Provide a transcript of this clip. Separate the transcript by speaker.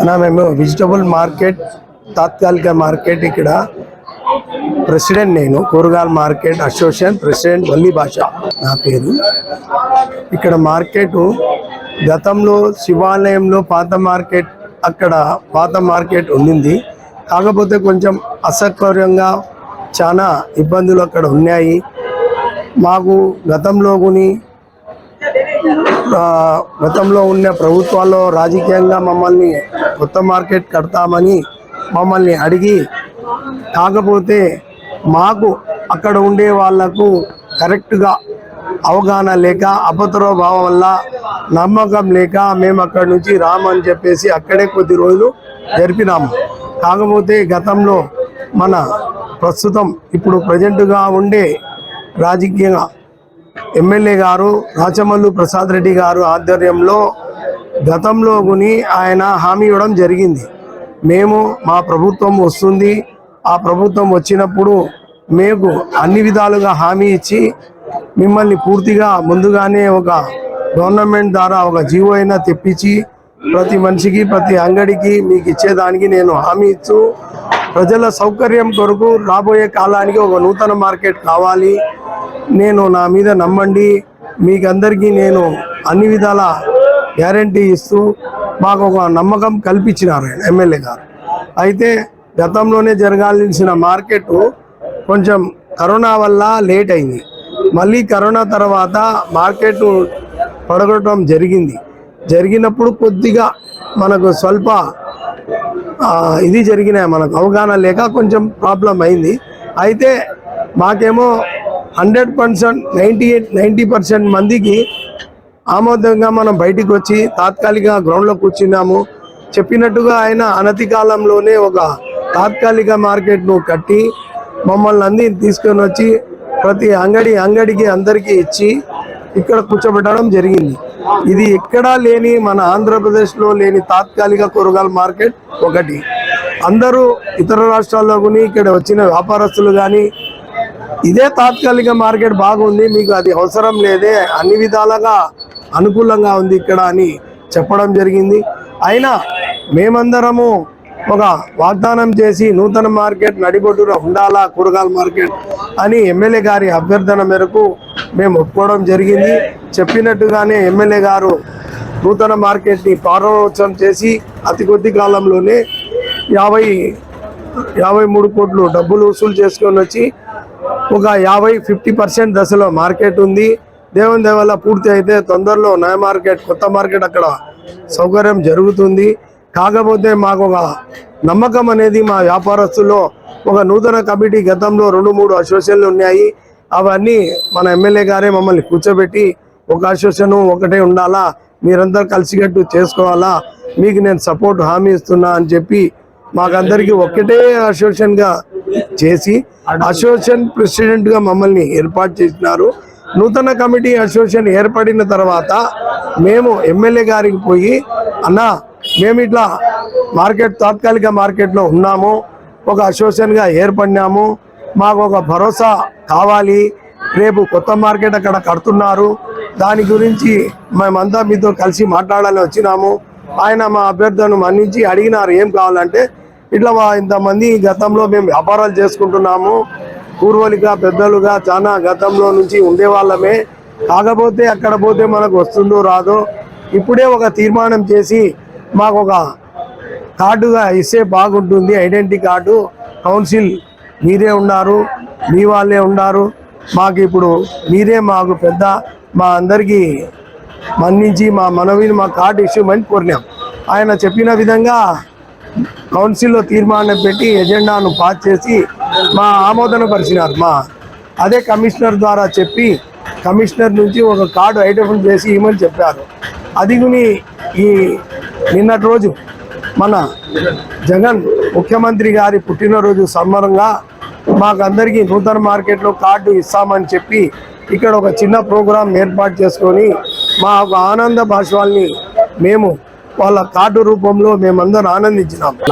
Speaker 1: అలా మేము vegetable market తాత్కాలిక మార్కెట్ ఇక్కడ. ప్రెసిడెంట్ నేను కూరగాయల మార్కెట్ అసోసియేషన్ ప్రెసిడెంట్ వల్లి భాష నా పేరు. ఇక్కడ మార్కెట్ గతంలో శివాలయంలో పాత మార్కెట్ అక్కడ పాత మార్కెట్ ఉండింది. కాకపోతే కొంచెం అసౌకర్యంగా చాలా ఇబ్బందులు అక్కడ ఉన్నాయి. మాకు గతంలో కొని గతంలో ఉన్న ప్రభుత్వాల్లో రాజకీయంగా మమ్మల్ని కొత్త మార్కెట్ కడతామని మమ్మల్ని అడిగి కాకపోతే మాకు అక్కడ ఉండే వాళ్ళకు కరెక్ట్గా అవగాహన లేక అపతరో భావం వల్ల నమ్మకం లేక మేము అక్కడి నుంచి రామని చెప్పేసి అక్కడే కొద్ది రోజులు జరిపినాము కాకపోతే గతంలో మన ప్రస్తుతం ఇప్పుడు ప్రజెంట్గా ఉండే రాజకీయంగా ఎమ్మెల్యే గారు రాచమల్లు ప్రసాద్ రెడ్డి గారు ఆధ్వర్యంలో గతంలో గుని ఆయన హామీ ఇవ్వడం జరిగింది. మేము మా ప్రభుత్వం వస్తుంది. ఆ ప్రభుత్వం వచ్చినప్పుడు మేము అన్ని విధాలుగా హామీ ఇచ్చి మిమ్మల్ని పూర్తిగా ముందుగానే ఒక గవర్నమెంట్ ద్వారా ఒక జీవో అయినా తెప్పించి ప్రతి మనిషికి ప్రతి అంగడికి మీకు ఇచ్చేదానికి నేను హామీ ఇచ్చు ప్రజల సౌకర్యం కొరకు రాబోయే కాలానికి ఒక నూతన మార్కెట్ కావాలి. నేను నా మీద నమ్మండి. మీకందరికీ నేను అన్ని విధాల గ్యారంటీ ఇస్తూ మాకు ఒక నమ్మకం కల్పించినారు ఎమ్మెల్యే గారు. అయితే గతంలోనే జరగాల్సిన మార్కెట్ కొంచెం కరోనా వల్ల లేట్ అయింది. మళ్ళీ కరోనా తర్వాత మార్కెట్ పడగొట్టడం జరిగింది. జరిగినప్పుడు కొద్దిగా మనకు స్వల్ప ఇది జరిగినాయి మనకు అవగాహన లేక కొంచెం ప్రాబ్లం అయింది. అయితే మాకేమో hundred percent ninety eight ninety percent మందికి ఆమోదంగా మనం బయటికి వచ్చి తాత్కాలిక గ్రౌండ్లో కూర్చున్నాము. చెప్పినట్టుగా ఆయన అనతి కాలంలోనే ఒక తాత్కాలిక మార్కెట్ను కట్టి మమ్మల్ని అంది తీసుకొని వచ్చి ప్రతి అంగడి అంగడికి అందరికీ ఇచ్చి ఇక్కడ కూర్చోబెట్టడం జరిగింది. ఇది ఎక్కడా లేని మన ఆంధ్రప్రదేశ్లో లేని తాత్కాలిక కూరగాయల మార్కెట్ ఒకటి. అందరూ ఇతర రాష్ట్రాల్లో కూడా ఇక్కడ వచ్చిన వ్యాపారస్తులు కానీ ఇదే తాత్కాలిక మార్కెట్ బాగుంది మీకు అది అవసరం లేదే అన్ని విధాలుగా అనుకూలంగా ఉంది ఇక్కడ అని చెప్పడం జరిగింది. అయినా మేమందరము ఒక వాగ్దానం చేసి నూతన మార్కెట్ నడిబొడ్డున ఉండాలా కూరగాయల మార్కెట్ అని ఎమ్మెల్యే గారి అభ్యర్థన మేరకు మేము ఒప్పుకోవడం జరిగింది. చెప్పినట్టుగానే ఎమ్మెల్యే గారు నూతన మార్కెట్ని ప్రారంభోత్సవం చేసి అతి కొద్ది కాలంలోనే యాభై యాభై మూడు కోట్లు డబ్బులు వసూలు చేసుకొని వచ్చి ఒక యాభై ఫిఫ్టీ పర్సెంట్ దశలో మార్కెట్ ఉంది. దేవుని దేవల్ల పూర్తి అయితే తొందరలో నయ మార్కెట్ కొత్త మార్కెట్ అక్కడ సౌకర్యం జరుగుతుంది. కాకపోతే మాకు ఒక నమ్మకం అనేది మా వ్యాపారస్తుల్లో ఒక నూతన కమిటీ గతంలో రెండు మూడు అసోసియేషన్లు ఉన్నాయి. అవన్నీ మన ఎమ్మెల్యే గారే మమ్మల్ని కూర్చోబెట్టి ఒక అసోసియేషన్ ఒకటే ఉండాలా? మీరందరూ కలిసికట్టు చేసుకోవాలా? మీకు నేను సపోర్ట్ హామీ ఇస్తున్నా అని చెప్పి మాకందరికి ఒక్కటే అసోసియేషన్గా చేసి అసోసియేషన్ ప్రెసిడెంట్గా మమ్మల్ని ఏర్పాటు చేసినారు. నూతన కమిటీ అసోసియేషన్ ఏర్పడిన తర్వాత మేము ఎమ్మెల్యే గారికి పోయి అన్న మేము ఇట్లా మార్కెట్ తాత్కాలిక మార్కెట్లో ఉన్నాము ఒక అసోసియేషన్గా ఏర్పడినాము మాకు ఒక భరోసా కావాలి రేపు కొత్త మార్కెట్ అక్కడ కడుతున్నారు దాని గురించి మేమంతా మీతో కలిసి మాట్లాడాలని వచ్చినాము. ఆయన మా అభ్యర్థులను మన్నించి అడిగినారు ఏం కావాలంటే ఇట్లా మా ఇంతమంది గతంలో మేము వ్యాపారాలు చేసుకుంటున్నాము పూర్వలుగా పెద్దలుగా చాలా గతంలో నుంచి ఉండేవాళ్ళమే కాకపోతే అక్కడ పోతే మనకు వస్తుందో రాదో ఇప్పుడే ఒక తీర్మానం చేసి మాకు ఒక కార్డుగా ఇస్తే బాగుంటుంది ఐడెంటిటీ కార్డు కౌన్సిల్ మీరే ఉన్నారు మీ వాళ్ళే ఉన్నారు. మాకు ఇప్పుడు మీరే మాకు పెద్ద మా అందరికీ మన్నించి మా మనవిని మా కార్డు ఇష్యూమని కోరినాం. ఆయన చెప్పిన విధంగా కౌన్సిల్లో తీర్మానం పెట్టి ఎజెండాను పాస్ చేసి మా ఆమోదన పరిచినారు. మా అదే కమిషనర్ ద్వారా చెప్పి కమిషనర్ నుంచి ఒక కార్డు ఐడెంటిఫై చేసి ఇవ్వమని చెప్పారు. అదిగుని ఈ నిన్నటి రోజు మన జగన్ ముఖ్యమంత్రి గారి పుట్టినరోజు సంబరంగా మాకందరికీ నూతన మార్కెట్లో కార్డు ఇస్తామని చెప్పి ఇక్కడ ఒక చిన్న ప్రోగ్రాం ఏర్పాటు చేసుకొని మా ఒక ఆనంద భాషవాల్ని మేము వాళ్ళ కార్డు రూపంలో మేమందరం ఆనందించినాం.